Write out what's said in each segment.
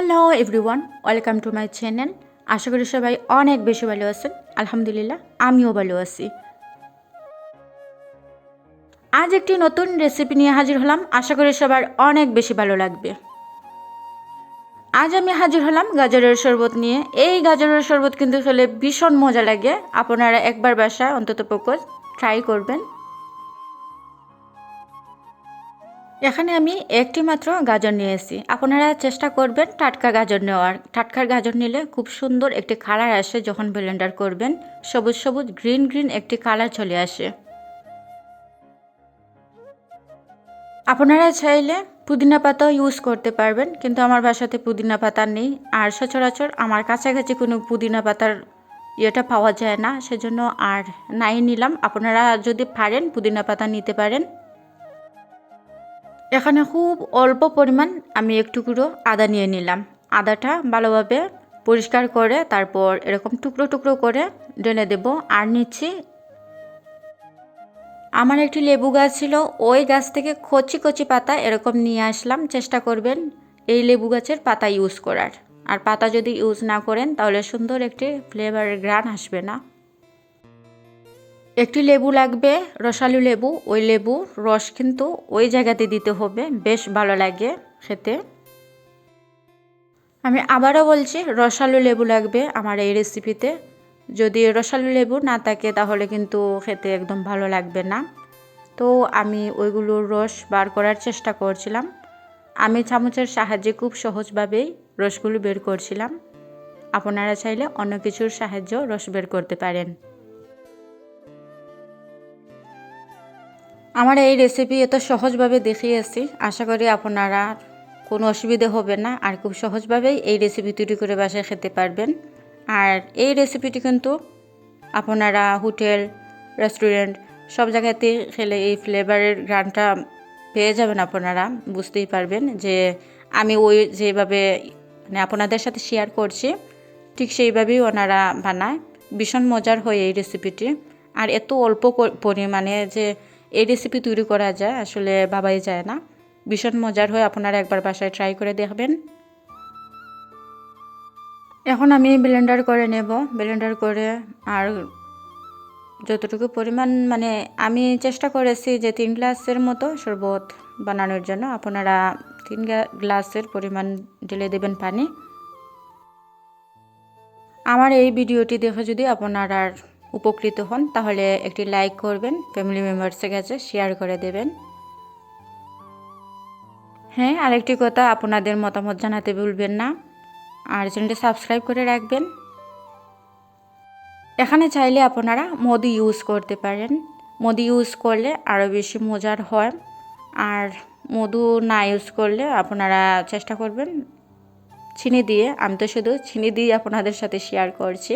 Hello everyone welcome to my channel আশা করি সবাই অনেক বেশি ভালো আছেন। আলহামদুলিল্লাহ, আমিও ভালো আছি। আজ একটি নতুন রেসিপি নিয়ে হাজির হলাম। আশা করি সবার অনেক বেশি ভালো লাগবে। আজ আমি হাজির হলাম গাজরের শরবত নিয়ে। এই গাজরের শরবত কিন্তু খেলে ভীষণ মজা লাগে। আপনারা একবার বাসায় অন্তত ট্রাই করবেন। এখানে আমি একটি মাত্র গাজর নিয়েছি আপনারা চেষ্টা করবেন টাটকা গাজর নেওয়ার। টাটকার গাজর নিলে খুব সুন্দর একটি কালার আসে যখন ব্লেন্ডার করবেন। সবুজ সবুজ গ্রিন গ্রিন একটি কালার চলে আসে। আপনারা চাইলে পুদিনা পাতাও ইউজ করতে পারবেন, কিন্তু আমার বাসাতে পুদিনা পাতা নেই। আর সচরাচর আমার কাছাকাছি কোনো পুদিনা পাতার ইয়েটা পাওয়া যায় না, সেজন্য আর নাই নিলাম। আপনারা যদি পারেন পুদিনা পাতা নিতে পারেন। এখানে খুব অল্প পরিমাণ আমি এক টুকরো আদা নিয়ে নিলাম। আদাটা ভালোভাবে পরিষ্কার করে তারপর এরকম টুকরো টুকরো করে ঢেলে দেব আর নিচ্ছি। আমার একটি লেবু গাছ ছিল, ওই গাছ থেকে কচি কচি পাতা এরকম নিয়ে আসলাম, চেষ্টা করবেন এই লেবু গাছের পাতা ইউজ করার। আর পাতা যদি ইউজ না করেন তাহলে সুন্দর একটি ফ্লেভারের গ্রান আসবে না। একটি লেবু লাগবে, রসালু লেবু, ওই লেবু রস কিন্তু ওই জায়গাতে দিতে হবে, বেশ ভালো লাগে খেতে। আমি আবারও বলছি, রসালু লেবু লাগবে আমার এই রেসিপিতে যদি রসালু লেবু না থাকে তাহলে কিন্তু খেতে একদম ভালো লাগবে না। তো আমি ওইগুলোর রস বার করার চেষ্টা করছিলাম। আমি চামচের সাহায্যে খুব সহজভাবেই রসগুলো বের করছিলাম। আপনারা চাইলে অন্য কিছুর সাহায্য রস বের করতে পারেন। আমার এই রেসিপি এত সহজভাবে দেখিয়েছি, আশা করি আপনারা কোনো অসুবিধে হবে না। আর খুব সহজভাবেই এই রেসিপি তৈরি করে বাসায় খেতে পারবেন। আর এই রেসিপিটি কিন্তু আপনারা হোটেল রেস্টুরেন্ট সব জায়গাতে খেলে এই ফ্লেভারের গ্রানটা পেয়ে যাবেন আপনারা, বুঝতেই পারবেন যে আমি ওই যেভাবে মানে আপনাদের সাথে শেয়ার করছি, ঠিক সেইভাবেই ওনারা বানায়। ভীষণ মজার হয় এই রেসিপিটি আর এত অল্প পরিমাণে যে এই রেসিপি তৈরি করা যায়, আসলে ভাবাই যায় না। ভীষণ মজার হয়, আপনারা একবার বাসায় ট্রাই করে দেখবেন। এখন আমি ব্লেন্ডার করে নেব। ব্লেন্ডার করে আর যতটুকু পরিমাণ মানে আমি চেষ্টা করেছি যে তিন গ্লাসের মতো শরবত বানানোর জন্য। আপনারা তিন গ্লাসের পরিমাণ ঢেলে দেবেন পানি। আমার এই ভিডিওটি দেখে যদি আপনারা উপকৃত হন, তাহলে একটি লাইক করবেন ফ্যামিলি মেম্বার্সের কাছে শেয়ার করে দেবেন। হ্যাঁ আরেকটি কথা আপনাদের মতামত জানাতে ভুলবেন না, আর চ্যানেলটি সাবস্ক্রাইব করে রাখবেন। এখানে চাইলে আপনারা মধু ইউজ করতে পারেন। মধু ইউজ করলে আরও বেশি মজার হয়, আর মধু না ইউজ করলে আপনারা চেষ্টা করবেন চিনি দিয়ে। আমি তো শুধু চিনি দিয়ে আপনাদের সাথে শেয়ার করছি।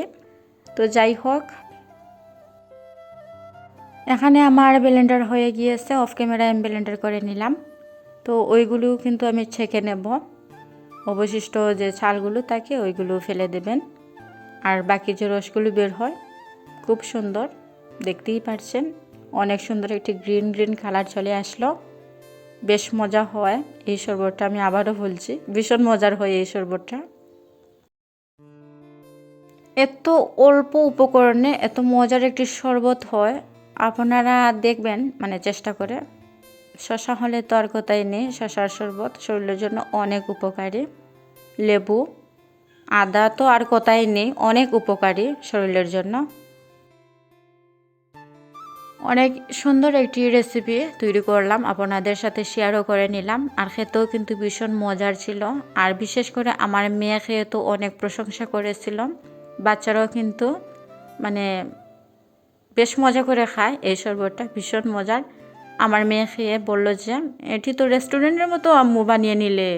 তো যাই হোক এখানে আমার ব্লেন্ডার হয়ে গিয়েছে অফ ক্যামেরায় আমি ব্লেন্ডার করে নিলাম। তো ওইগুলো কিন্তু আমি ছেঁকে নেব। অবশিষ্ট যে ছালগুলো থাকে, ওইগুলো ফেলে দেবেন। আর বাকি যে রসগুলো বের হয়, খুব সুন্দর। দেখতেই পারছেন, অনেক সুন্দর একটি গ্রিন গ্রিন কালার চলে আসলো। বেশ মজা হয় এই শরবতটা, আমি আবারও বলছি, ভীষণ মজার হয় এই শরবতটা। এত অল্প উপকরণে এত মজার একটি শরবত হয় আপনারা দেখবেন মানে চেষ্টা করে। শশা হলে তো আর কোথায় নেই শশার শরবত। শরীরের জন্য অনেক উপকারী। লেবু, আদা তো আর কোথায় নেই, অনেক উপকারী শরীরের জন্য। অনেক সুন্দর একটি রেসিপি তৈরি করলাম, আপনাদের সাথে শেয়ারও করে নিলাম। আর খেতেও কিন্তু ভীষণ মজার ছিল। আর বিশেষ করে আমার মেয়ে খেয়ে তো অনেক প্রশংসা করেছিল। বাচ্চারাও কিন্তু মানে বেশ মজা করে খায় এই শরবতটা, ভীষণ মজার। আমার মেয়ে খেয়ে বলল যে, এটি তো রেস্টুরেন্টের মতো আম্মু বানিয়ে নিলে।